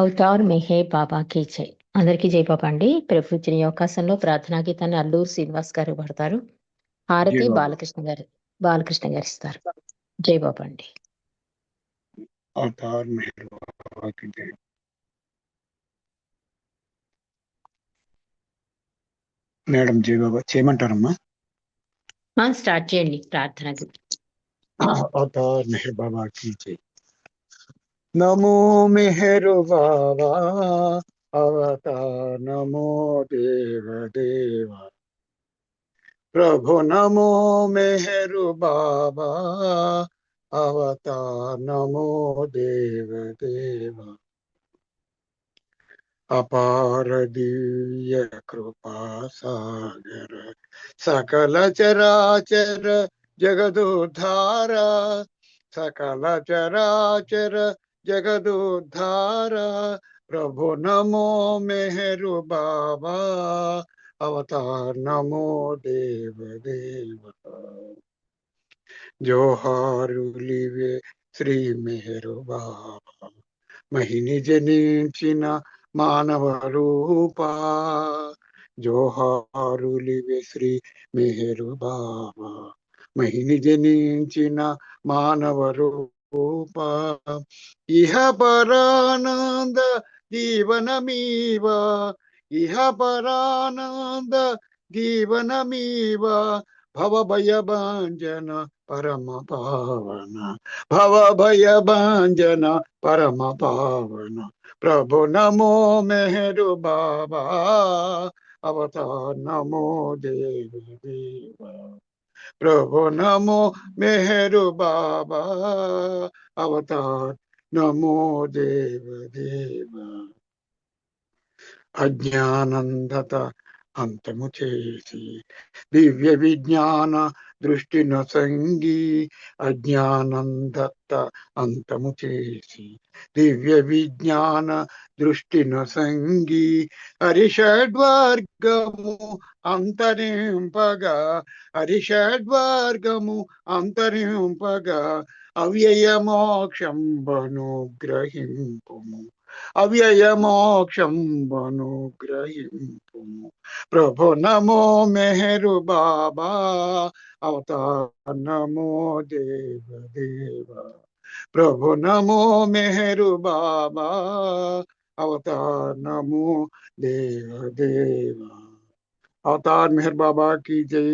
అవుతార్ మెహే బాబా కే జై. అందరికీ జై బాబా అండి. ప్రభు అవకాశంలో ప్రార్థనా గీతాన్ని అల్లూరు శ్రీనివాస్ గారు పడతారు. హారతి బాలకృష్ణ గారు బాలకృష్ణ గారు ఇస్తారు జై బాబా అండి. బాబా మేడం చేయమంటారమ్మా? స్టార్ట్ చేయండి ప్రార్థన అవతార్ మెహర్ బాబా జై. नमो मेहरु बाबा अवतार नमो देव देवा। प्रभु नमो मेहरु बाबा अवतार नमो देव देवा। अपार दिव्य कृपा सागर, सकल चराचर जगदुद्धार, सकल चराचर జగదుద్ధార ప్రభు నమో మెహరు బాబా అవతార్ నమో దేవ దేవ జోహారులివే శ్రీ మెహరు బాబా మహిని జనించిన మానవ రూపా. జోహారులివే శ్రీ మెహరు బాబా మహిని జనించిన మానవ రూప. గోప ఇహ పరానంద జీవనమీవ. ఇహ పరానంద జీవనమీవ. భవభయభాంజన పరమ పావన. భవభయభాంజన పరమ పావన. ప్రభు నమో మెహరు బాబా. అవతార్ నమో దేవ దేవ. ప్రభు నమో మెహరు బాబా అవతార్. నమో దేవ దేవ. అజ్ఞానందత అంతము చేసి దివ్య విజ్ఞాన దృష్టి నొసంగి అజ్ఞానందత్త అంతము చేసి దివ్య విజ్ఞాన దృష్టి నొసంగి హరిషడ్వర్గము అంతరింపగా హరిషడ్వర్గము అంతరింపగా అవ్యయ మోక్షం గ్రహింపుము అవ్యయ మోక్షం గ్రహింపుము ప్రభు నమో మెహరు బాబా అవతార్ నమో దేవ దేవ ప్రభు నమో మెహరు బాబా అవతార్ నమో దేవ దేవ అవతార్ మెహర్ బాబా కి జై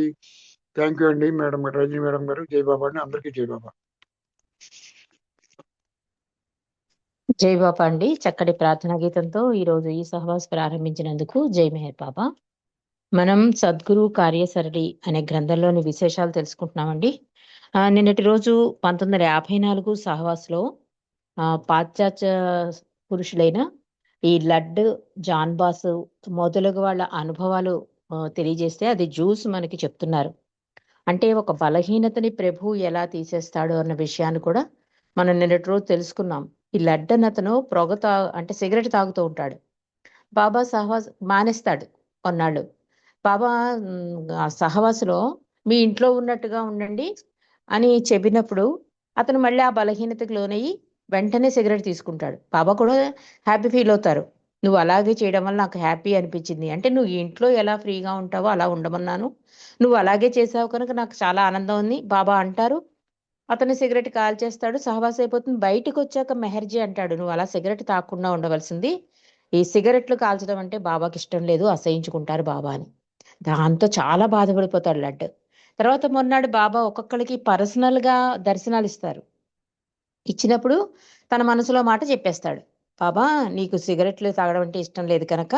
థ్యాంక్ యూ అండి మేడం గారు రజనీ మేడం గారు జై బాబా అండి అందరికీ జై బాబా జై బాబా అండి. చక్కటి ప్రార్థనా గీతంతో ఈ రోజు ఈ సహవాస్ ప్రారంభించినందుకు జై మెహర్ బాబా. మనం సద్గురు కార్యసరళి అనే గ్రంథంలోని విశేషాలు తెలుసుకుంటున్నామండి. ఆ, నిన్నటి రోజు పంతొమ్మిది వందల యాభై నాలుగు సహవాస్లో ఆ, పాశ్చాత్య పురుషులైన ఈ లడ్ జాన్ బాస్ మొదలగు వాళ్ళ అనుభవాలు తెలియజేస్తే అది జ్యూస్ మనకి చెప్తున్నారు. అంటే ఒక బలహీనతని ప్రభు ఎలా తీసేస్తాడు అన్న విషయాన్ని కూడా మనం నిన్నటి రోజు తెలుసుకున్నాం. ఈ లడ్డన్ అతను పొగ తా అంటే సిగరెట్ తాగుతూ ఉంటాడు. బాబా సహవాస్ మానేస్తాడు కొన్నాళ్ళు. బాబా సహవాసులో మీ ఇంట్లో ఉన్నట్టుగా ఉండండి అని చెప్పినప్పుడు అతను మళ్ళీ ఆ బలహీనతకు లోనయ్యి వెంటనే సిగరెట్ తీసుకుంటాడు. బాబా కూడా హ్యాపీ ఫీల్ అవుతారు. నువ్వు అలాగే చేయడం వల్ల నాకు హ్యాపీ అనిపించింది. అంటే నువ్వు ఇంట్లో ఎలా ఫ్రీగా ఉంటావో అలా ఉండమన్నాను. నువ్వు అలాగే చేసావు కనుక నాకు చాలా ఆనందం ఉంది బాబా అంటారు. అతను సిగరెట్ కాల్చేస్తాడు సహవాసం అయిపోతుంది. బయటకు వచ్చాక మెహర్జీ అంటాడు నువ్వు అలా సిగరెట్ తాకుండా ఉండవలసింది. ఈ సిగరెట్లు కాల్చడం అంటే బాబాకి ఇష్టం లేదు అసహించుకుంటారు బాబా అని. దాంతో చాలా బాధపడిపోతాడు లడ్డు. తర్వాత మొన్నాడు బాబా ఒక్కొక్కరికి పర్సనల్గా దర్శనాలు ఇస్తారు. ఇచ్చినప్పుడు తన మనసులో మాట చెప్పేస్తాడు. బాబా నీకు సిగరెట్లు తాగడం అంటే ఇష్టం లేదు కనుక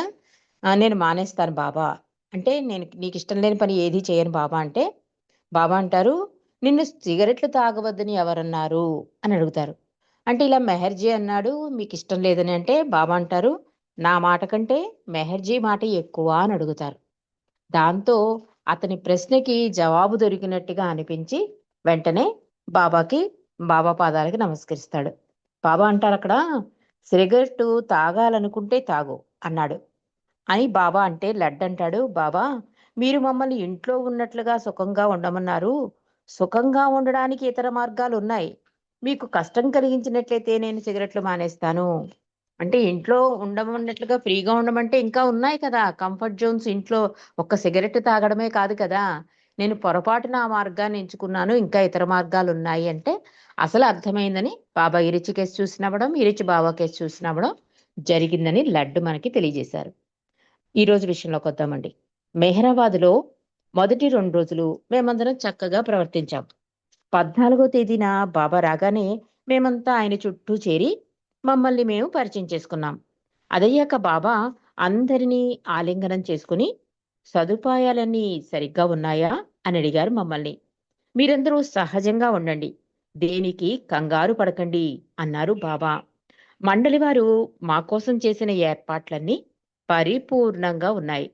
నేను మానేస్తాను బాబా. అంటే నేను నీకు ఇష్టం లేని పని ఏది చేయను బాబా అంటే బాబా అంటారు నిన్ను సిగరెట్లు తాగవద్దని ఎవరన్నారు? అని అడుగుతారు. అంటే ఇలా మెహర్జీ అన్నాడు మీకు ఇష్టం లేదని అంటే బాబా అంటారు నా మాట కంటే మెహర్జీ మాట ఎక్కువ అని అడుగుతారు. దాంతో అతని ప్రశ్నకి జవాబు దొరికినట్టుగా అనిపించి వెంటనే బాబాకి బాబా పాదాలకి నమస్కరిస్తాడు. బాబా అంటారు అక్కడ సిగరెట్ తాగాలనుకుంటే తాగు అన్నాడు. అని బాబా అంటే లడ్డంటాడు. బాబా మీరు మమ్మల్ని ఇంట్లో ఉన్నట్లుగా సుఖంగా ఉండమన్నారు. సుఖంగా ఉండడానికి ఇతర మార్గాలు ఉన్నాయి. మీకు కష్టం కలిగించినట్లయితే నేను సిగరెట్లు మానేస్తాను. అంటే ఇంట్లో ఉండమన్నట్లుగా ఫ్రీగా ఉండమంటే ఇంకా ఉన్నాయి కదా. కంఫర్ట్ జోన్స్ ఇంట్లో ఒక్క సిగరెట్ తాగడమే కాదు కదా. నేను పొరపాటున ఆ మార్గాన్ని ఎంచుకున్నాను ఇంకా ఇతర మార్గాలు ఉన్నాయి అంటే అసలు అర్థమైందని బాబా ఇరిచి కేసు చూసినవ్వడం ఇరిచి బాబా కేసు చూసినవ్వడం జరిగిందని లడ్డు మనకి తెలియజేశారు. ఈరోజు విషయంలోకి వద్దామండి. మెహరాబాద్లో మొదటి రెండు రోజులు మేమందరం చక్కగా ప్రవర్తించాం. పద్నాలుగో తేదీన బాబా రాగానే మేమంతా ఆయన చుట్టూ చేరి మమ్మల్ని మేము పరిచయం చేసుకున్నాం. అదయ్యాక బాబా అందరినీ ఆలింగనం చేసుకుని సదుపాయాలన్నీ సరిగ్గా ఉన్నాయా అని అడిగారు మమ్మల్ని. మీరందరూ సహజంగా ఉండండి దేనికి కంగారు పడకండి అన్నారు బాబా. మండలి వారు మా కోసం చేసిన ఏర్పాట్లన్నీ పరిపూర్ణంగా ఉన్నాయి.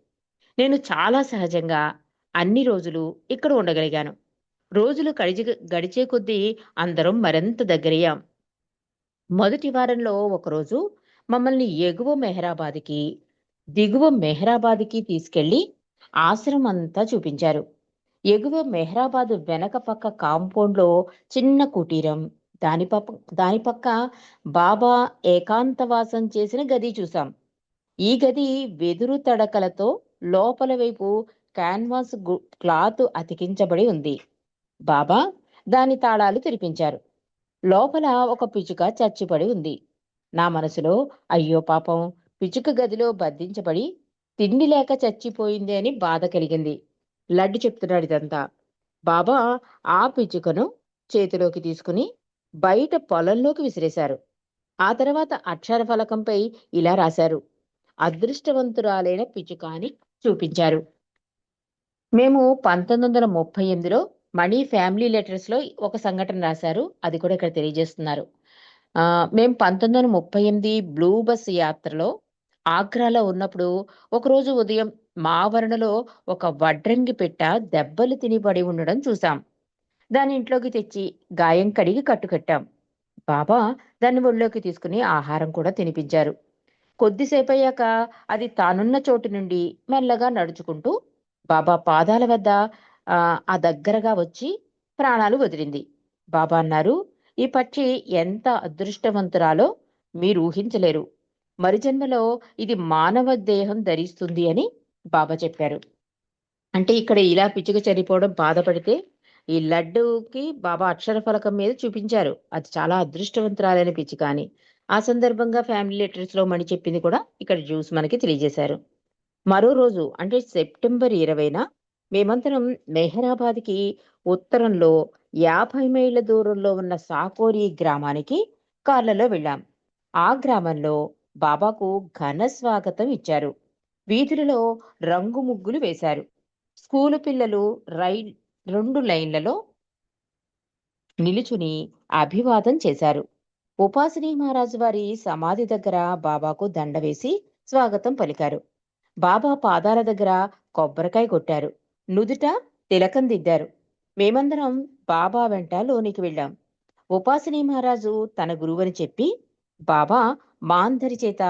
నేను చాలా సహజంగా అన్ని రోజులు ఇక్కడ ఉండగలిగాను. రోజులు గడిచి గడిచే కొద్దీ అందరం మరింత దగ్గరయ్యాం. మొదటి వారంలో ఒకరోజు మమ్మల్ని ఎగువ మెహరాబాద్కి దిగువ మెహరాబాద్కి తీసుకెళ్ళి ఆశ్రమం అంతా చూపించారు. ఎగువ మెహరాబాద్ వెనక పక్క కాంపౌండ్లో చిన్న కుటీరం దాని పక్క దాని పక్క బాబా ఏకాంతవాసం చేసిన గది చూసాం. ఈ గది వెదురు తడకలతో లోపల వైపు క్యాన్వాస్ గు- క్లాత్ అతికించబడి ఉంది. బాబా దాని తాళాలు తెరిపించారు. లోపల ఒక పిచుక చచ్చిపడి ఉంది. నా మనసులో అయ్యో పాపం పిచుక గదిలో బంధించబడి తిండి లేక చచ్చిపోయింది అని బాధ కలిగింది. లడ్డు చెప్తున్నాడు ఇదంతా. బాబా ఆ పిచుకను చేతిలోకి తీసుకుని బయట పొలంలోకి విసిరేశారు. ఆ తర్వాత అక్షర ఫలకంపై ఇలా రాశారు. అదృష్టవంతురాలైన పిచుక అని చూపించారు. మేము పంతొమ్మిది వందల ముప్పై ఎనిమిదిలో మనీ ఫ్యామిలీ లెటర్స్లో ఒక సంఘటన రాశారు. అది కూడా ఇక్కడ తెలియజేస్తున్నారు. మేము పంతొమ్మిది వందల ముప్పై ఎనిమిది బ్లూ బస్ యాత్రలో ఆగ్రాలో ఉన్నప్పుడు ఒకరోజు ఉదయం మా ఆవరణలో ఒక వడ్రంగి పెట్ట దెబ్బలు తిని పడి ఉండడం చూసాం. దాని ఇంట్లోకి తెచ్చి గాయం కడిగి కట్టుకట్టాం బాబా దాన్ని ఒళ్ళోకి తీసుకుని ఆహారం కూడా తినిపించారు. కొద్దిసేపు అయ్యాక అది తానున్న చోటు నుండి మెల్లగా నడుచుకుంటూ బాబా పాదాల వద్ద ఆ, దగ్గరగా వచ్చి ప్రాణాలు వదిలింది. బాబా అన్నారు ఈ పక్షి ఎంత అదృష్టవంతురాలో మీరు ఊహించలేరు. మరి జన్మలో ఇది మానవ దేహం ధరిస్తుంది అని బాబా చెప్పారు. అంటే ఇక్కడ ఇలా పిచ్చుక చనిపోవడం బాధపడితే ఈ లడ్డూకి బాబా అక్షర ఫలకం మీద చూపించారు. అది చాలా అదృష్టవంతురాలైన పిచ్చి అని. ఆ సందర్భంగా ఫ్యామిలీ లెటర్స్లో మణి చెప్పింది కూడా ఇక్కడ జ్యూస్ మనకి తెలియజేశారు. మరో రోజు అంటే సెప్టెంబర్ ఇరవైన మేమంతరం మెహరాబాద్కి ఉత్తరంలో యాభై మైళ్ళ దూరంలో ఉన్న సాకోరి గ్రామానికి కార్లలో వెళ్ళాం. ఆ గ్రామంలో బాబాకు ఘన స్వాగతం ఇచ్చారు. వీధులలో రంగు ముగ్గులు వేశారు. స్కూలు పిల్లలు రైల్ రెండు లైన్లలో నిలుచుని అభివాదం చేశారు. ఉపాసిని మహారాజు వారి సమాధి దగ్గర బాబాకు దండ వేసి స్వాగతం పలికారు. బాబా పాదాల దగ్గర కొబ్బరికాయ కొట్టారు. నుదుట తిలకం దిద్దారు. మేమందరం బాబా వెంట లోనికి వెళ్ళాం. ఉపాసిని మహారాజు తన గురువని చెప్పి బాబా మాంధరి చేత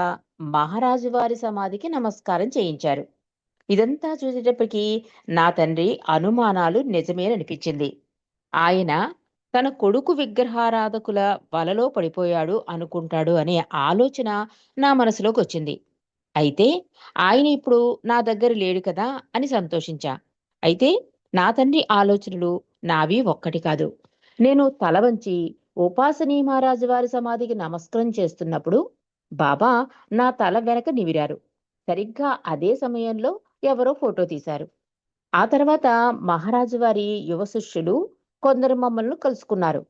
మహారాజు వారి సమాధికి నమస్కారం చేయించారు. ఇదంతా చూసేటప్పటికీ నా తండ్రి అనుమానాలు నిజమేననిపించింది. ఆయన తన కొడుకు విగ్రహారాధకుల వలలో పడిపోయాడు అనుకుంటాడు అనే ఆలోచన నా మనసులోకి వచ్చింది అయితే ఆయన ఇప్పుడు నా దగ్గర లేడు కదా అని సంతోషించా. అయితే నా తండ్రి ఆలోచనలు నావి ఒక్కటి కాదు. నేను తల వంచి ఉపాసనీ మహారాజు వారి సమాధికి నమస్కారం చేస్తున్నప్పుడు బాబా నా తల వెనక నివిరారు. సరిగ్గా అదే సమయంలో ఎవరో ఫోటో తీశారు. ఆ తర్వాత మహారాజు వారి యువ శిష్యులు కొందరు మమ్మల్ని కలుసుకున్నారు.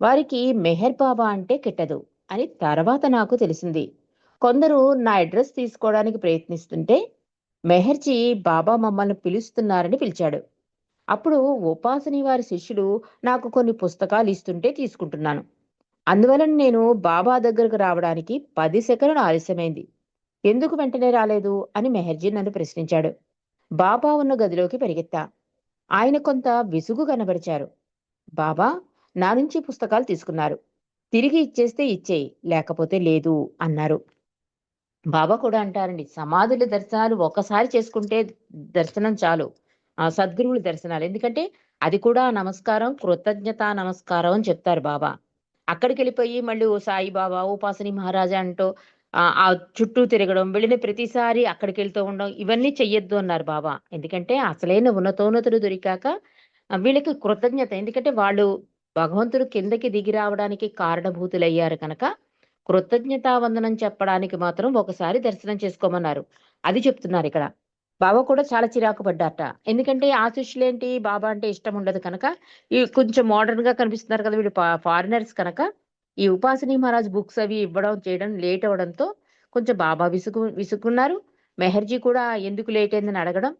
వారికి మెహర్ బాబా అంటే కిట్టదు అని తర్వాత నాకు తెలిసింది. కొందరు నా అడ్రస్ తీసుకోవడానికి ప్రయత్నిస్తుంటే మెహర్జీ బాబా మమ్మల్ని పిలుస్తున్నారని పిలిచాడు. అప్పుడు ఉపాసని వారి శిష్యులు నాకు కొన్ని పుస్తకాలు ఇస్తుంటే తీసుకుంటున్నాను. అందువలన నేను బాబా దగ్గరకు రావడానికి పది సెకండ్లు ఆలస్యమైంది. ఎందుకు వెంటనే రాలేదు అని మెహర్జీ నన్ను ప్రశ్నించాడు. బాబా ఉన్న గదిలోకి పరిగెత్తా. ఆయన కొంత విసుగు కనబరిచారు. బాబా నా నుంచి పుస్తకాలు తీసుకున్నారు. తిరిగి ఇచ్చేస్తే ఇచ్చేయి లేకపోతే లేదు అన్నారు. బాబా కూడా అంటారండి సమాధుల దర్శనాలు ఒకసారి చేసుకుంటే దర్శనం చాలు. ఆ సద్గురువుల దర్శనాలు. ఎందుకంటే అది కూడా నమస్కారం కృతజ్ఞత నమస్కారం అని చెప్తారు బాబా. అక్కడికి వెళ్ళిపోయి మళ్ళీ ఓ సాయి బాబా ఉపాసని మహారాజా అంటూ ఆ చుట్టూ తిరగడం వెళ్ళిన ప్రతిసారి అక్కడికి వెళ్తూ ఉండడం ఇవన్నీ చెయ్యొద్దు అన్నారు బాబా. ఎందుకంటే అసలైన ఉన్నతోన్నతులు దొరికాక వీళ్ళకి కృతజ్ఞత. ఎందుకంటే వాళ్ళు భగవంతుడు కిందకి దిగి రావడానికి కారణభూతులయ్యారు కనుక కృతజ్ఞతా వందనం చెప్పడానికి మాత్రం ఒకసారి దర్శనం చేసుకోమన్నారు. అది చెప్తున్నారు ఇక్కడ. బాబా కూడా చాలా చిరాకు పడ్డారట. ఎందుకంటే ఆ బాబా అంటే ఇష్టం ఉండదు కనుక ఈ కొంచెం మోడర్న్గా కనిపిస్తున్నారు కదా వీళ్ళు ఫారినర్స్ కనుక ఈ ఉపాసనీ మహారాజ్ బుక్స్ అవి ఇవ్వడం చేయడం లేట్ అవడంతో కొంచెం బాబా విసుగు విసుక్కున్నారు. మెహర్జీ కూడా ఎందుకు లేట్ అయిందని అడగడం.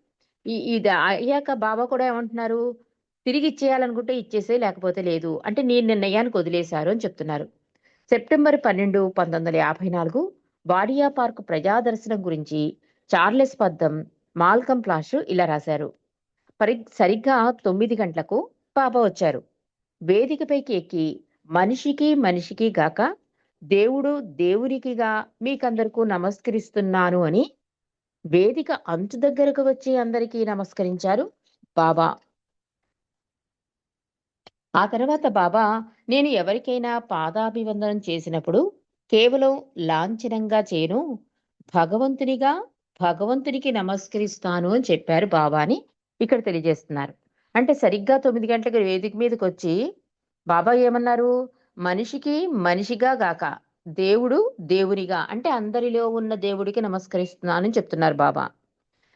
ఈ ఇది అయ్యాక బాబా కూడా ఏమంటున్నారు? తిరిగి ఇచ్చేయాలనుకుంటే ఇచ్చేసే లేకపోతే లేదు. అంటే నీ నిర్ణయానికి వదిలేశారు అని చెప్తున్నారు. సెప్టెంబర్ పన్నెండు పంతొమ్మిది వందల యాభై నాలుగు వాడియా పార్క్ ప్రజాదర్శనం గురించి చార్లెస్ పద్దం మాల్కం ప్లాష్ ఇలా రాశారు. పరి సరిగ్గా తొమ్మిది గంటలకు పాప వచ్చారు. వేదికపైకి ఎక్కి మనిషికి మనిషికి గాక దేవుడు దేవునికిగా మీకందరకు నమస్కరిస్తున్నాను అని వేదిక అంచు దగ్గరకు వచ్చి అందరికీ నమస్కరించారు బాబా ఆ తర్వాత బాబా నేను ఎవరికైనా పాదాభివందనం చేసినప్పుడు కేవలం లాంఛనంగా చేయను భగవంతునిగా భగవంతునికి నమస్కరిస్తాను అని చెప్పారు బాబా అని ఇక్కడ తెలియజేస్తున్నారు. అంటే సరిగ్గా తొమ్మిది గంటలకు వేదిక మీదకి వచ్చి బాబా ఏమన్నారు? మనిషికి మనిషిగా గాక దేవుడు దేవునిగా అంటే అందరిలో ఉన్న దేవుడికి నమస్కరిస్తున్నానని చెప్తున్నారు బాబా.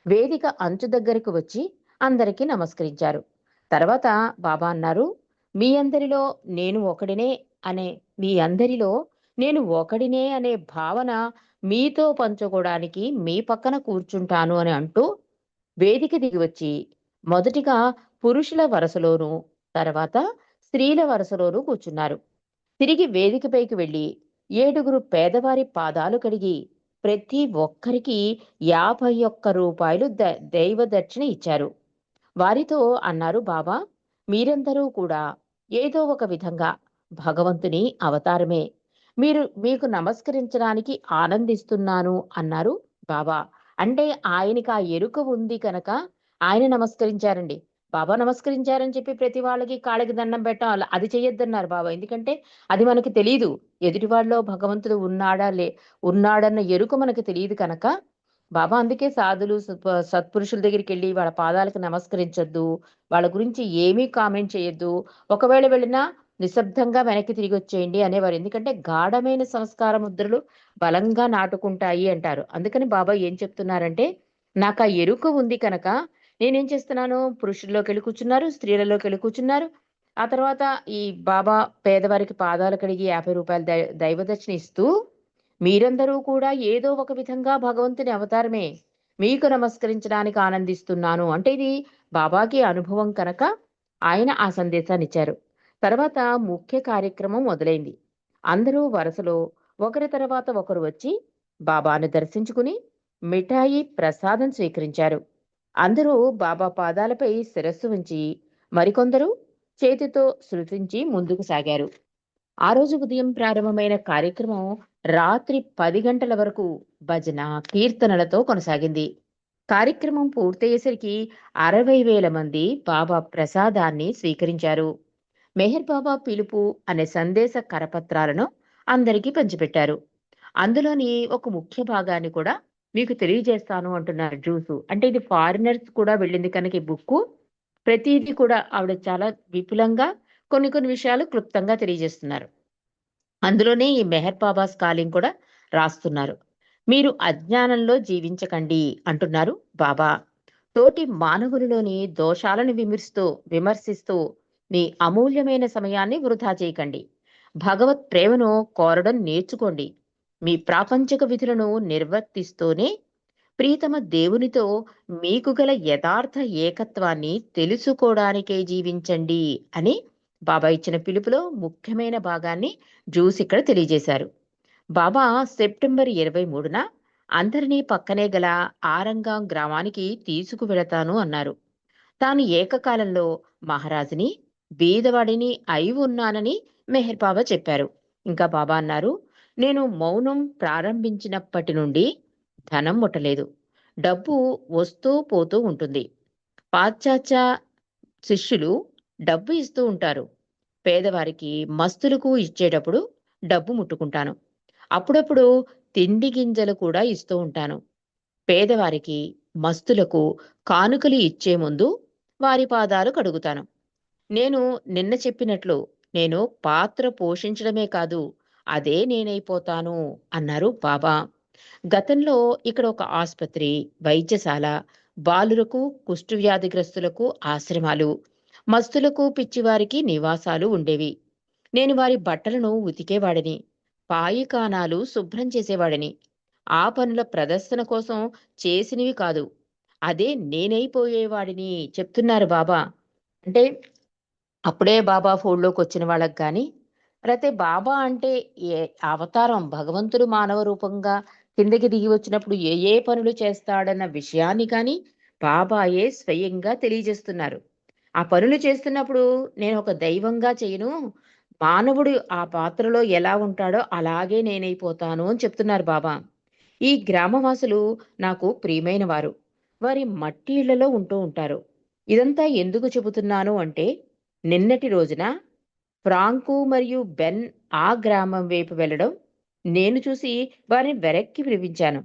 వేదిక అంచు దగ్గరకు వచ్చి అందరికీ నమస్కరించారు. తర్వాత బాబా అన్నారు మీ అందరిలో నేను ఒకడినే అనే మీ అందరిలో నేను ఒకడినే అనే భావన మీతో పంచుకోవడానికి మీ పక్కన కూర్చుంటాను అని అంటూ వేదిక దిగి వచ్చి మొదటిగా పురుషుల వరసలోను తర్వాత స్త్రీల వరుసలోను కూర్చున్నారు. తిరిగి వేదికపైకి వెళ్ళి ఏడుగురు పేదవారి పాదాలు కడిగి ప్రతి ఒక్కరికి యాభై ఒక్క రూపాయలు ద దైవ దక్షిణ ఇచ్చారు. వారితో అన్నారు బాబా మీరందరూ కూడా ఏదో ఒక విధంగా భగవంతుని అవతారమే. మీరు మీకు నమస్కరించడానికి ఆనందిస్తున్నాను అన్నారు బాబా. అంటే ఆయనకి ఆ ఎరుక ఉంది కనుక ఆయన నమస్కరించారండి. బాబా నమస్కరించారని చెప్పి ప్రతి వాళ్ళకి కాళ్ళకి దండం పెట్టడం అలా అది చెయ్యొద్దన్నారు బాబా. ఎందుకంటే అది మనకి తెలియదు ఎదుటివాడిలో భగవంతుడు ఉన్నాడా లే ఉన్నాడన్న ఎరుక మనకు తెలియదు కనుక బాబా అందుకే సాధులు సత్పురుషుల దగ్గరికి వెళ్ళి వాళ్ళ పాదాలకు నమస్కరించొద్దు వాళ్ళ గురించి ఏమీ కామెంట్ చేయొద్దు. ఒకవేళ వెళ్ళినా నిశ్శబ్దంగా వెనక్కి తిరిగి వచ్చేయండి అనేవారు. ఎందుకంటే గాఢమైన సంస్కార ముద్రలు బలంగా నాటుకుంటాయి అంటారు. అందుకని బాబా ఏం చెప్తున్నారంటే నాకు ఆ ఎరుక ఉంది కనుక నేనేం చేస్తున్నాను? పురుషుల్లోకి వెళ్ళి కూర్చున్నారు స్త్రీలలోకి వెళ్ళి కూర్చున్నారు. ఆ తర్వాత ఈ బాబా పేదవారికి పాదాలు కడిగి యాభై రూపాయలు దై- దైవదక్షిణ ఇస్తూ మీరందరూ కూడా ఏదో ఒక విధంగా భగవంతుని అవతారమే. మీకు నమస్కరించడానికి ఆనందిస్తున్నాను. అంటే ఇది బాబాకి అనుభవం కనుక ఆయన ఆ సందేశాన్ని ఇచ్చారు. తర్వాత ముఖ్య కార్యక్రమం మొదలైంది. అందరూ వరుసలో ఒకరి తర్వాత ఒకరు వచ్చి బాబాను దర్శించుకుని మిఠాయి ప్రసాదం స్వీకరించారు. అందరూ బాబా పాదాలపై శిరస్సు ఉంచి మరికొందరు చేతితో శృతించి ముందుకు సాగారు. ఆ రోజు ఉదయం ప్రారంభమైన కార్యక్రమం రాత్రి పది గంటల వరకు భజన కీర్తనలతో కొనసాగింది. కార్యక్రమం పూర్తయ్యేసరికి అరవై వేల మంది బాబా ప్రసాదాన్ని స్వీకరించారు. మెహర్ బాబా పిలుపు అనే సందేశ కరపత్రాలను అందరికీ పంచిపెట్టారు. అందులోని ఒక ముఖ్య భాగాన్ని కూడా మీకు తెలియజేస్తాను అంటున్నారు జ్యూసు అంటే ఇది ఫారినర్స్ కూడా వెళ్ళింది కనుక ఈ బుక్ ప్రతిదీ కూడా ఆవిడ చాలా విపులంగా కొన్ని కొన్ని విషయాలు క్లుప్తంగా తెలియజేస్తున్నారు. అందులోనే ఈ మెహర్ బాబాస్ కాలింగ్ కూడా రాస్తున్నారు. మీరు అజ్ఞానంలో జీవించకండి అంటున్నారు బాబా. తోటి మానవులలోని దోషాలను విమర్శిస్తూ విమర్శిస్తూ మీ అమూల్యమైన సమయాన్ని వృధా చేయకండి. భగవత్ ప్రేమను కోరడం నేర్చుకోండి. మీ ప్రాపంచిక విధులను నిర్వర్తిస్తూనే ప్రీతమ దేవునితో మీకు గల యథార్థ ఏకత్వాన్ని తెలుసుకోవడానికే జీవించండి అని బాబా ఇచ్చిన పిలుపులో ముఖ్యమైన భాగాన్ని జ్యూస్ ఇక్కడ తెలియజేశారు. బాబా సెప్టెంబర్ ఇరవై మూడున అందరినీ పక్కనే గల ఆరంగాం గ్రామానికి తీసుకువెళతాను అన్నారు. తాను ఏకకాలంలో మహారాజుని బీదవాడిని అయి ఉన్నానని మెహర్ బాబా చెప్పారు. ఇంకా బాబా అన్నారు నేను మౌనం ప్రారంభించినప్పటి నుండి ధనం ముట్టలేదు. డబ్బు వస్తూ పోతూ ఉంటుంది. పాశ్చాత్య శిష్యులు డబ్బు ఇస్తూ ఉంటారు. పేదవారికి మస్తులకు ఇచ్చేటప్పుడు డబ్బు ముట్టుకుంటాను. అప్పుడప్పుడు తిండి గింజలు కూడా ఇస్తూ ఉంటాను. పేదవారికి మస్తులకు కానుకలు ఇచ్చే ముందు వారి పాదాలు కడుగుతాను. నేను నిన్న చెప్పినట్లు నేను పాత్ర పోషించడమే కాదు అదే నేనైపోతాను అన్నారు బాబా. గతంలో ఇక్కడ ఒక ఆసుపత్రి వైద్యశాల బాలులకు కుష్టు వ్యాధిగ్రస్తులకు ఆశ్రమాలు మస్తులకు పిచ్చివారికి నివాసాలు ఉండేవి. నేను వారి బట్టలను ఉతికేవాడిని. పాయికానాలు శుభ్రం చేసేవాడిని. ఆ పనుల ప్రదర్శన కోసం చేసినవి కాదు. అదే నేనైపోయేవాడిని చెప్తున్నారు బాబా. అంటే అప్పుడే బాబా ఫోన్లోకి వచ్చిన వాళ్ళకి కానీ అయితే బాబా అంటే ఏ అవతారం భగవంతుడు మానవ రూపంగా కిందకి దిగి వచ్చినప్పుడు ఏ ఏ పనులు చేస్తాడన్న విషయాన్ని కానీ బాబాయే స్వయంగా తెలియజేస్తున్నారు. ఆ పనులు చేస్తున్నప్పుడు నేను ఒక దైవంగా చేయను. మానవుడు ఆ పాత్రలో ఎలా ఉంటాడో అలాగే నేనైపోతాను అని చెప్తున్నారు బాబా. ఈ గ్రామవాసులు నాకు ప్రియమైన వారు. వారి మట్టి ఇళ్ళలో ఉంటూ ఉంటారు. ఇదంతా ఎందుకు చెబుతున్నాను అంటే నిన్నటి రోజున ఫ్రాంకు మరియు బెన్ ఆ గ్రామం వైపు వెళ్ళడం నేను చూసి వారిని వెనక్కి పిలిపించాను.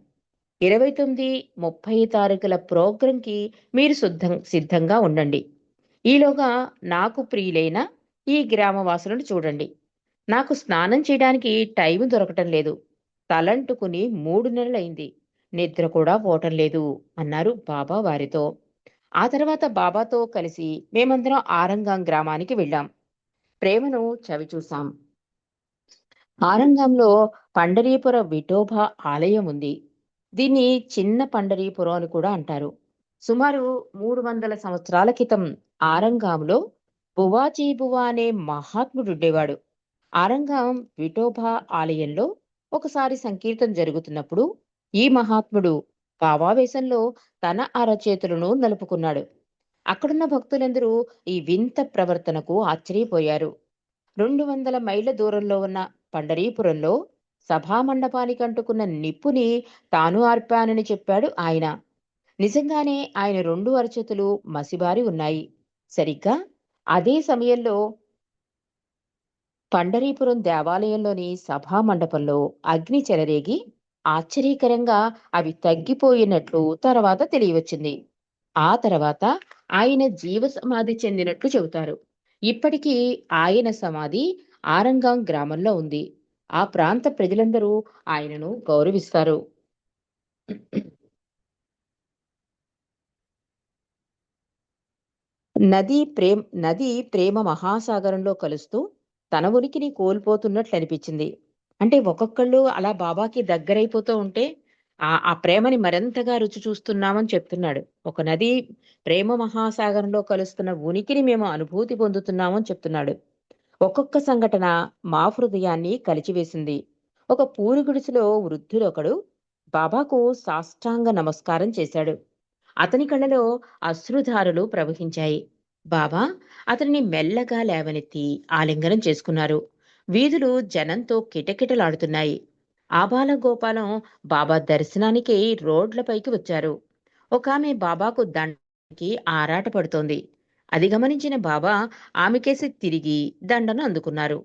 ఇరవై తొమ్మిది ముప్పై తారీఖుల ప్రోగ్రాంకి మీరు సిద్ధం సిద్ధంగా ఉండండి. ఈలోగా నాకు ప్రియులైన ఈ గ్రామవాసులను చూడండి. నాకు స్నానం చేయడానికి టైం దొరకటం లేదు. తలంటుకుని మూడు నెలలైంది. నిద్ర కూడా పోవటం లేదు అన్నారు బాబా వారితో. ఆ తర్వాత బాబాతో కలిసి మేమందరం ఆరంగం గ్రామానికి వెళ్ళాం. ప్రేమను చవి చూసాం ఆరంగంలో పండరీపుర విఠోబా ఆలయం ఉంది. దీన్ని చిన్న పండరీపురం అని కూడా అంటారు. సుమారు మూడు వందల సంవత్సరాల క్రితం ఆరంగాంలో బువాజీబువా అనే మహాత్ముడు ఉండేవాడు. ఆరంగం విఠోబా ఆలయంలో ఒకసారి సంకీర్తన జరుగుతున్నప్పుడు ఈ మహాత్ముడు భావావేశంలో తన అరచేతులను నలుపుకున్నాడు. అక్కడున్న భక్తులందరూ ఈ వింత ప్రవర్తనకు ఆశ్చర్యపోయారు. రెండు వందల మైళ్ళ దూరంలో ఉన్న పండరీపురంలో సభామండపానికి అంటుకున్న నిప్పుని తాను ఆర్పానని చెప్పాడు ఆయన. నిజంగానే ఆయన రెండు అరచేతులు మసిబారి ఉన్నాయి. సరిగ్గా అదే సమయంలో పండరీపురం దేవాలయంలోని సభా మండపంలో అగ్ని చెలరేగి ఆశ్చర్యకరంగా అవి తగ్గిపోయినట్లు తర్వాత తెలియవచ్చింది. ఆ తర్వాత ఆయన జీవ సమాధి చెందినట్లు చెబుతారు. ఇప్పటికీ ఆయన సమాధి ఆరంగాం గ్రామంలో ఉంది. ఆ ప్రాంత ప్రజలందరూ ఆయనను గౌరవిస్తారు. నది ప్రేమ నది ప్రేమ మహాసాగరంలో కలుస్తూ తన ఉనికిని కోల్పోతున్నట్లు అనిపించింది. అంటే ఒక్కొక్కళ్ళు అలా బాబాకి దగ్గరైపోతూ ఉంటే ఆ ఆ ప్రేమని మరింతగా రుచి చూస్తున్నామని చెప్తున్నాడు. ఒక నది ప్రేమ మహాసాగరంలో కలుస్తున్న ఉనికిని మేము అనుభూతి పొందుతున్నామని చెప్తున్నాడు. ఒక్కొక్క సంఘటన మా హృదయాన్ని కలిచివేసింది. ఒక పూరి గుడిసెలో వృద్ధుడొకడు బాబాకు సాష్టాంగ నమస్కారం చేశాడు. అతని కళ్ళలో అశ్రుధారులు ప్రవహించాయి. బాబా అతనిని మెల్లగా లేవనెత్తి ఆలింగనం చేసుకున్నారు. వీధులు జనంతో కిటకిటలాడుతున్నాయి. ఆబాల గోపాలం బాబా దర్శనానికి రోడ్లపైకి వచ్చారు. ఒక ఆమె బాబాకు దండకి ఆరాట పడుతోంది. అది గమనించిన బాబా ఆమెకేసి తిరిగి దండను అందుకున్నారు.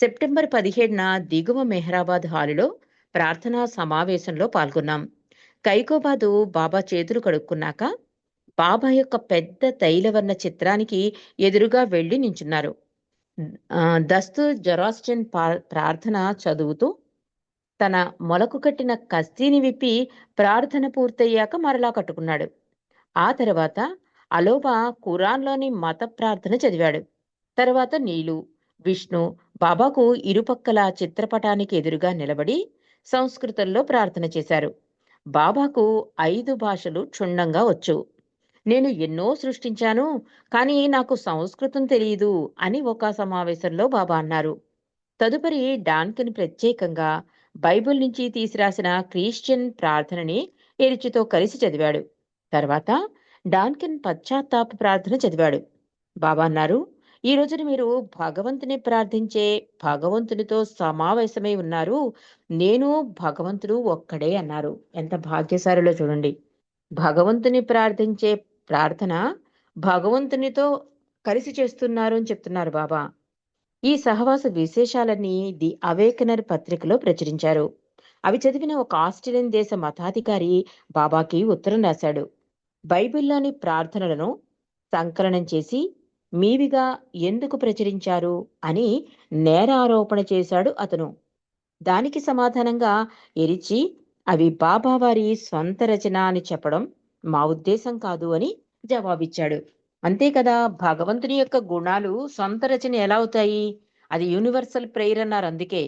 సెప్టెంబర్ పదిహేడున దిగువ మెహ్రాబాద్ హాలులో ప్రార్థనా సమావేశంలో పాల్గొన్నాం. కైకోబాదు బాబా చేతులు కడుక్కున్నాక బాబా యొక్క పెద్ద తైలవర్ణ చిత్రానికి ఎదురుగా వెళ్ళి నించున్నారు. దస్తు జొరాస్టిన్ ప్రార్థన చదువుతూ తన మొలకు కట్టిన కస్తీని విప్పి ప్రార్థన పూర్తయ్యాక మరలా కట్టుకున్నాడు. ఆ తర్వాత అలోబా ఖురాన్లోని మత ప్రార్థన చదివాడు. తర్వాత నీలు విష్ణు బాబాకు ఇరుపక్కల చిత్రపటానికి ఎదురుగా నిలబడి సంస్కృతంలో ప్రార్థన చేశారు. బాబాకు ఐదు భాషలు క్షుణ్ణంగా వచ్చు. నేను ఎన్నో సృష్టించాను కానీ నాకు సంస్కృతం తెలియదు అని ఒక సమావేశంలో బాబా అన్నారు. తదుపరి డాన్కిన్ ప్రత్యేకంగా బైబిల్ నుంచి తీసిరాసిన క్రిస్టియన్ ప్రార్థనని ఎరిచితో కలిసి చదివాడు. తర్వాత డాన్కిన్ పశ్చాత్తాప ప్రార్థన చదివాడు. బాబా అన్నారు ఈ రోజున మీరు భగవంతుని ప్రార్థించే భగవంతునితో సమావేశమై ఉన్నారు. నేను భగవంతుడు ఒక్కడే అన్నారు. ఎంత భాగ్యసారులో చూడండి. భగవంతుని ప్రార్థించే ప్రార్థన భగవంతునితో కలిసి చేస్తున్నారు అని చెప్తున్నారు బాబా. ఈ సహవాస విశేషాలన్నీ ది అవేకనర్ పత్రికలో ప్రచురించారు. అవి చదివిన ఒక ఆస్ట్రేలియన్ దేశ మతాధికారి బాబాకి ఉత్తరం రాశాడు. బైబిల్లోని ప్రార్థనలను సంకలనం చేసి మీవిగా ఎందుకు ప్రచురించారు అని నేర ఆరోపణ చేశాడు అతను. దానికి సమాధానంగా ఎరిచి అవి బాబా వారి సొంత రచన అని చెప్పడం మా ఉద్దేశం కాదు అని జవాబిచ్చాడు. అంతే కదా భగవంతుని యొక్క గుణాలు సొంత రచన ఎలా అవుతాయి? అది యూనివర్సల్ ప్రేయర్ అన్నారు అందుకే.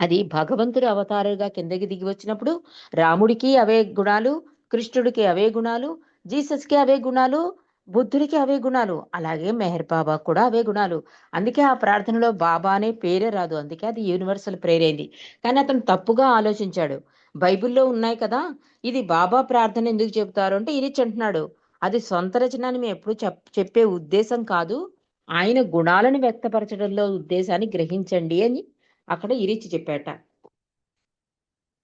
అది భగవంతుడు అవతారుగా కిందకి దిగి వచ్చినప్పుడు రాముడికి అవే గుణాలు కృష్ణుడికి అవే గుణాలు జీసస్కి అవే గుణాలు బుద్ధుడికి అవే గుణాలు అలాగే మెహర్ బాబా కూడా అవే గుణాలు. అందుకే ఆ ప్రార్థనలో బాబా అనే పేరే రాదు అందుకే అది యూనివర్సల్ ప్రేర్ అయింది. కానీ అతను తప్పుగా ఆలోచించాడు. బైబిల్లో ఉన్నాయి కదా. ఇది బాబా ప్రార్థన ఎందుకు చెబుతారు అంటే ఇరిచ్ అంటున్నాడు అది సొంత రచన అని మేము ఎప్పుడు చెప్ చెప్పే ఉద్దేశం కాదు. ఆయన గుణాలను వ్యక్తపరచడంలో ఉద్దేశాన్ని గ్రహించండి అని అక్కడ ఇరిచి చెప్పాట.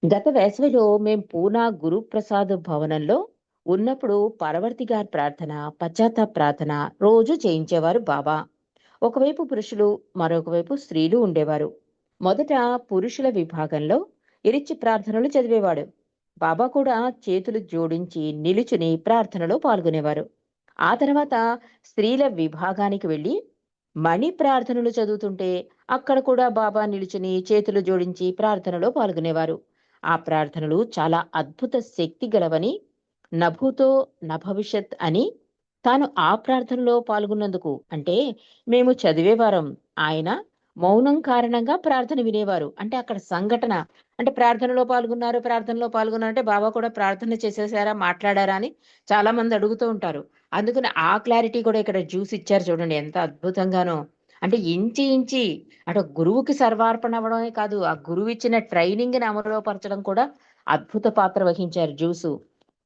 గత వేసవిలో మేము పూనా గురుప్రసాద్ భవనంలో ఉన్నప్పుడు పరవర్తి గారి ప్రార్థన పశ్చాత్తాప ప్రార్థన రోజు చేయించేవారు బాబా. ఒకవైపు పురుషులు మరొక వైపు స్త్రీలు ఉండేవారు. మొదట పురుషుల విభాగంలో ఇరిచి ప్రార్థనలు చదివేవాడు. బాబా కూడా చేతులు జోడించి నిలుచుని ప్రార్థనలో పాల్గొనేవారు. ఆ తర్వాత స్త్రీల విభాగానికి వెళ్ళి మణి ప్రార్థనలు చదువుతుంటే అక్కడ కూడా బాబా నిలుచుని చేతులు జోడించి ప్రార్థనలో పాల్గొనేవారు. ఆ ప్రార్థనలు చాలా అద్భుత శక్తి గలవని నభూతో నభవిష్యత్ అని తాను ఆ ప్రార్థనలో పాల్గొన్నందుకు అంటే మేము చదివేవారం ఆయన మౌనం కారణంగా ప్రార్థన వినేవారు. అంటే అక్కడ సంఘటన అంటే ప్రార్థనలో పాల్గొన్నారు ప్రార్థనలో పాల్గొన్నారు అంటే బాబా కూడా ప్రార్థన చేసేసారా మాట్లాడారా అని చాలా మంది అడుగుతూ ఉంటారు. అందుకని ఆ క్లారిటీ కూడా ఇక్కడ జ్యూస్ ఇచ్చారు చూడండి ఎంత అద్భుతంగానో. అంటే ఇంచి ఇంచి అటు గురువుకి సర్వార్పణ అవ్వడమే కాదు ఆ గురువు ఇచ్చిన ట్రైనింగ్ని అమలులో పరచడం కూడా అద్భుత పాత్ర వహించారు జ్యూసు.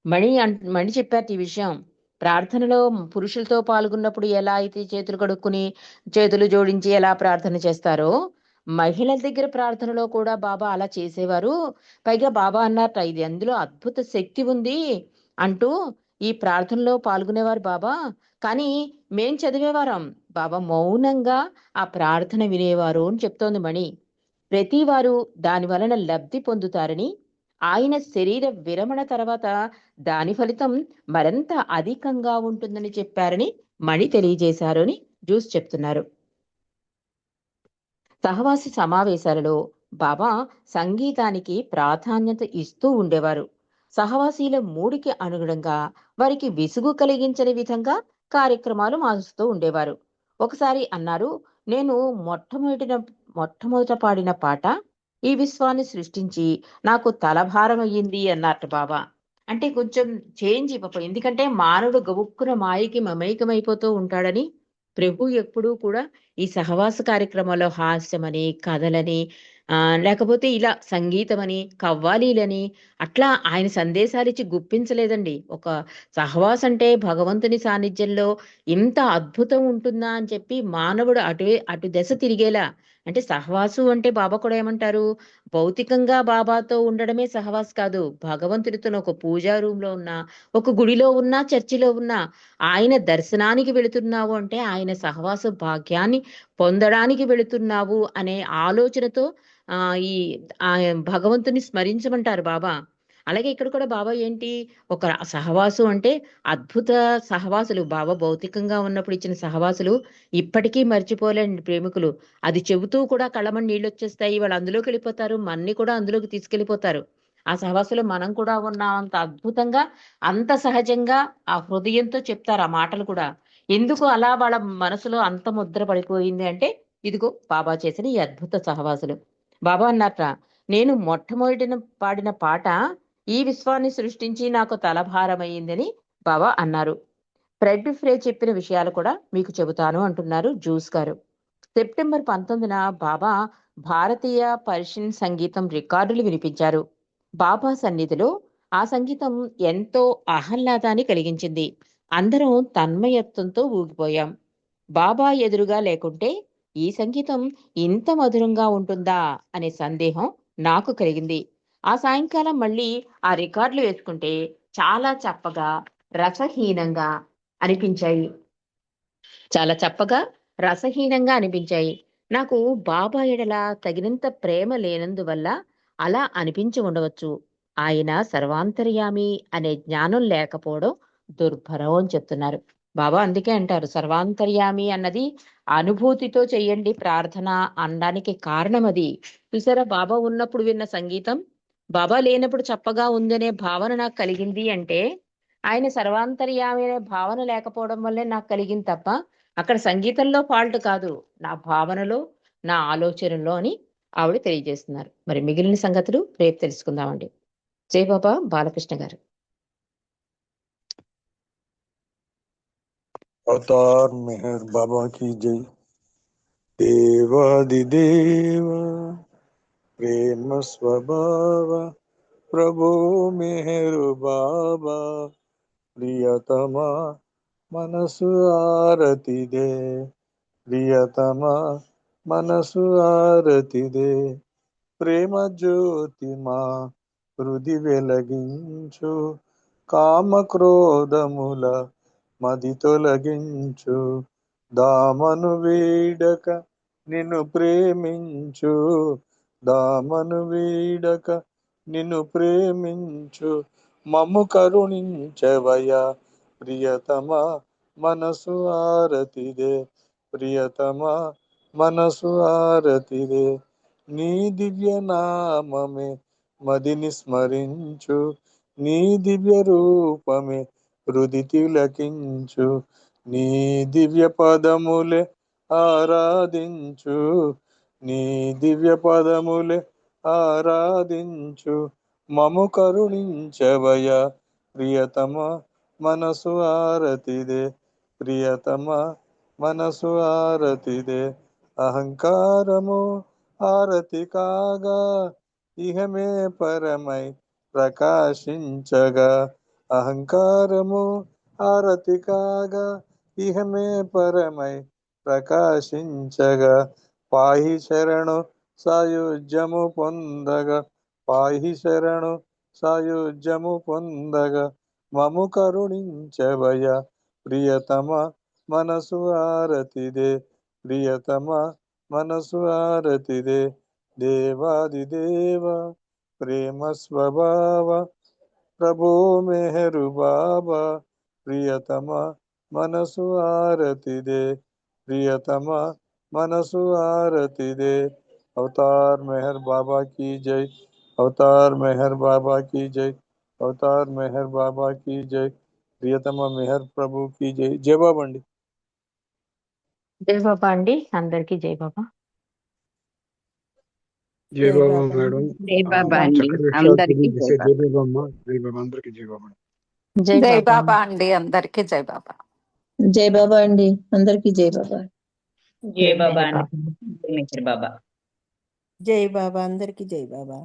మణి అంట మణి చెప్పారు ఈ విషయం. ప్రార్థనలో పురుషులతో పాల్గొన్నప్పుడు ఎలా అయితే చేతులు కడుక్కుని చేతులు జోడించి ఎలా ప్రార్థన చేస్తారో మహిళల దగ్గర ప్రార్థనలో కూడా బాబా అలా చేసేవారు. పైగా బాబా అన్నట్ట ఇది అందులో అద్భుత శక్తి ఉంది అంటూ ఈ ప్రార్థనలో పాల్గొనేవారు బాబా. కానీ మేం చదివేవారం బాబా మౌనంగా ఆ ప్రార్థన వినేవారు అని చెప్తోంది మణి. ప్రతి వారు దాని వలన లబ్ధి పొందుతారని ఆయన శరీర విరమణ తర్వాత దాని ఫలితం మరింత అధికంగా ఉంటుందని చెప్పారని మణి తెలియజేశారు అని జ్యూస్ చెప్తున్నారు. సహవాసి సమావేశాలలో బాబా సంగీతానికి ప్రాధాన్యత ఇస్తూ ఉండేవారు. సహవాసీల మూడికి అనుగుణంగా వారికి విసుగు కలిగించని విధంగా కార్యక్రమాలు మారుస్తూ ఉండేవారు. ఒకసారి అన్నారు నేను మొట్టమొదటిన మొట్టమొదట పాడిన పాట ఈ విశ్వాన్ని సృష్టించి నాకు తలభారం అయ్యింది అన్నట్టు బాబా. అంటే కొంచెం చేంజ్ ఇవ్వపో ఎందుకంటే మానవుడు గబుక్కున మాయకి మమైకమైపోతూ ఉంటాడని ప్రభు ఎప్పుడూ కూడా ఈ సహవాస కార్యక్రమంలో హాస్యమని కథలని ఆ లేకపోతే ఇలా సంగీతం అని కవ్వాలీలని అట్లా ఆయన సందేశాలు ఇచ్చి గుప్పించలేదండి. ఒక సహవాస్ అంటే భగవంతుని సాన్నిధ్యంలో ఇంత అద్భుతం ఉంటుందా అని చెప్పి మానవుడు అటు అటు దశ తిరిగేలా అంటే సహవాసు అంటే బాబా కూడా ఏమంటారు? భౌతికంగా బాబాతో ఉండడమే సహవాస్ కాదు. భగవంతుడితో ఒక పూజా రూమ్లో ఉన్నా ఒక గుడిలో ఉన్నా చర్చిలో ఉన్నా ఆయన దర్శనానికి వెళుతున్నావు అంటే ఆయన సహవాస భాగ్యాన్ని పొందడానికి వెళుతున్నావు అనే ఆలోచనతో ఆ ఈ భగవంతుని స్మరించమంటారు బాబా. అలాగే ఇక్కడ కూడా బాబా ఏంటి? ఒక సహవాసు అంటే అద్భుత సహవాసులు. బాబా భౌతికంగా ఉన్నప్పుడు ఇచ్చిన సహవాసులు ఇప్పటికీ మర్చిపోలేండి ప్రేమికులు. అది చెబుతూ కూడా కళ్ళమని నీళ్ళు వచ్చేస్తాయి వాళ్ళు అందులోకి వెళ్ళిపోతారు. మన్ని కూడా అందులోకి తీసుకెళ్ళిపోతారు. ఆ సహవాసులు మనం కూడా ఉన్నాం. అంత అద్భుతంగా అంత సహజంగా ఆ హృదయంతో చెప్తారు ఆ మాటలు కూడా. ఎందుకు అలా వాళ్ళ మనసులో అంత ముద్ర పడిపోయింది అంటే ఇదిగో బాబా చేసిన ఈ అద్భుత సహవాసులు. బాబా అన్నట్ట నేను మొట్టమొదటిన పాడిన పాట ఈ విశ్వాన్ని సృష్టించి నాకు తలభారమయ్యిందని బాబా అన్నారు. ఫ్రెడ్ ఫ్రే చెప్పిన విషయాలు కూడా మీకు చెబుతాను అంటున్నారు జూస్ గారు. సెప్టెంబర్ పంతొమ్మిదిన బాబా భారతీయ పర్షియన్ సంగీతం రికార్డులు వినిపించారు. బాబా సన్నిధిలో ఆ సంగీతం ఎంతో ఆహ్లాదాన్ని కలిగించింది. అందరం తన్మయత్వంతో ఊగిపోయాం. బాబా ఎదురుగా లేకుంటే ఈ సంగీతం ఇంత మధురంగా ఉంటుందా అనే సందేహం నాకు కలిగింది. ఆ సాయంకాలం మళ్ళీ ఆ రికార్డులు వేసుకుంటే చాలా చప్పగా రసహీనంగా అనిపించాయి. చాలా చప్పగా రసహీనంగా అనిపించాయి. నాకు బాబా ఎడల తగినంత ప్రేమ లేనందువల్ల అలా అనిపించి ఉండవచ్చు. ఆయన సర్వాంతర్యామి అనే జ్ఞానం లేకపోవడం దుర్భరం అని చెప్తున్నారు. బాబా అందుకే అంటారు సర్వాంతర్యామి అన్నది అనుభూతితో చెయ్యండి ప్రార్థన అనడానికి కారణం అది చూసారా బాబా ఉన్నప్పుడు విన్న సంగీతం? బాబా లేనప్పుడు చప్పగా ఉందనే భావన నాకు కలిగింది అంటే ఆయన సర్వాంతర్యామి భావన లేకపోవడం వల్లే నాకు కలిగింది తప్ప అక్కడ సంగీతంలో ఫాల్ట్ కాదు. నా భావనలో నా ఆలోచనలో అని ఆవిడ తెలియజేస్తున్నారు. మరి మిగిలిన సంగతులు రేపు తెలుసుకుందామండి. జై బాబా బాలకృష్ణ గారు. అవతార్ మెహర్ బాబాకి జై. దేవాది దేవా. ప్రేమ స్వభావ ప్రభు మేరు బాబా ప్రియతమా మనసు ఆరతిదే ప్రియతమా మనసు ఆరతిదే. ప్రేమ జ్యోతిమా హృది వెలగించు కామక్రోధముల మది తొలగించు. దామను వీడక నిన్ను ప్రేమించు దామను వీడక నిన్ను ప్రేమించు మమ్ము కరుణించవయ ప్రియతమ మనసు ఆరతిదే ప్రియతమ మనసు ఆరతిదే. నీ దివ్య నామమే మదిని స్మరించు నీ దివ్య రూపమే హృది తిలకించు నీ దివ్య పదములే ఆరాధించు నీ దివ్య పదములే ఆరాధించు. మము కరుణించవయ ప్రియతమ మనసు ఆరతిదే. ప్రియతమ మనసు ఆరతిదే. అహంకారము ఆరతి కాగా ఇహమే పరమై ప్రకాశించగా. అహంకారము ఆరతి కాగా ఇహమే పరమై ప్రకాశించగా. పాహి శరణు సాయుజ్యము పొందగా పాహి శరణు సాయుజ్యము పొందగా మము కరుణించవయ ప్రియతమ మనసు ఆరతిదే ప్రియతమ మనసు ఆరతిదే దేవాదిదేవ ప్రేమ స్వభావ ప్రభు మెహరు బాబా ప్రియతమ మనసు ఆరతిదే ప్రియతమ మనసు ఆరతిదే అవతార్ మెహర్ బాబా की जय అవతార్ మెహర్ బాబా की जय అవతార్ మెహర్ బాబా की जय ప్రియతమ మెహర్ ప్రభు की जय జై బాబా అండి జై బాబా అండి అందరికీ జై బాబా జై జై బాబా బాబా. మేడం జై బాబా ఆ, అండి. చక్కటి విషయాలు అందరికీ తెలియజేసే జై జై బాబా అమ్మ జై బాబా అందరికీ జై బాబా జై జై బాబా బాబా అండి అందరికీ జై బాబా జై బాబా అండి అందరికీ జై బాబా జై బాబా మెహర్ అండి జై మెహర్ బాబా. జై బాబా. అందరికీ జై బాబా.